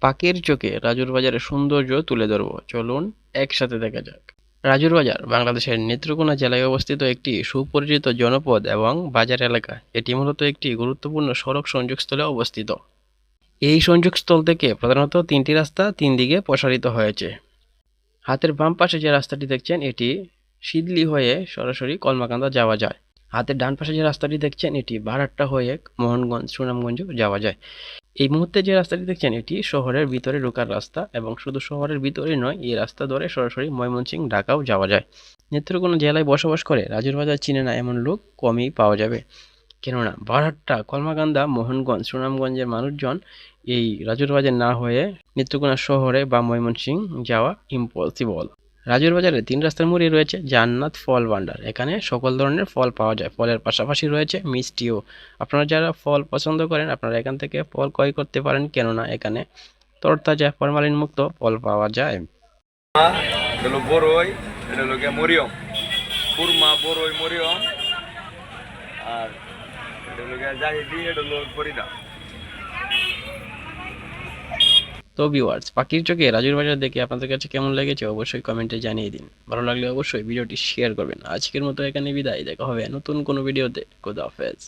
পাখির চোখে রাজুর বাজারের সৌন্দর্য তুলে ধরবো। চলুন একসাথে দেখা যাক। রাজুর বাজার বাংলাদেশের নেত্রকোনা জেলায় অবস্থিত একটি সুপরিচিত জনপদ এবং বাজার এলাকা। এটি মূলত একটি গুরুত্বপূর্ণ সড়ক সংযোগস্থলে অবস্থিত। এই সংযোগস্থল থেকে প্রধানত তিনটি রাস্তা তিন দিকে প্রসারিত হয়েছে। হাতের বাম পাশে যে রাস্তাটি দেখছেন, এটি সিদলি হয়ে সরাসরি কলমাকান্দা যাওয়া যায়। হাতের ডান পাশে যে রাস্তাটি দেখছেন, এটি বারাট্টা হয়ে মোহনগঞ্জ সুনামগঞ্জ যাওয়া যায়। এই মুহূর্তে যে রাস্তাটি দেখছেন, এটি শহরের ভিতরে ঢোকার রাস্তা এবং শুধু শহরের ভিতরে নয়, এই রাস্তা ধরে সরাসরি ময়মনসিংহ ঢাকাও যাওয়া যায়। নেত্রকোনা জেলায় বসবাস করে, রাজুর বাজার চিনে না এমন লোক কমই পাওয়া যাবে। কেননা, বারহাট্টা কলমাকান্দা মোহনগঞ্জ, সুনামগঞ্জের মানুষজন এই রাজুর বাজার না হয়ে নেত্রকোনা শহরে বা ময়মনসিংহ যাওয়া ইম্পসিবল রাজুর বাজারে তিন রাস্তার মোড়ে রয়েছে জান্নাত ফল ভান্ডার এখানে সকল ধরনের ফল পাওয়া যায়। ফলের পাশাপাশি রয়েছে মিষ্টিও। আপনারা যারা ফল পছন্দ করেন, আপনারা এখান থেকে ফল ক্রয় করতে পারেন, কেননা এখানে তরতাজা ফরমালিন মুক্ত ফল পাওয়া যায়। এটা তো ভিউয়ার্স পাখির চোখে রাজুর বাজার দেখে আপনাদের কাছে কেমন লেগেছে অবশ্যই কমেন্টে জানিয়ে দিন। ভালো লাগলে অবশ্যই ভিডিওটি শেয়ার করবেন। আজকের মতো এখানে বিদায়। দেখা হবে নতুন কোনো ভিডিওতে খোদা হাফেজ।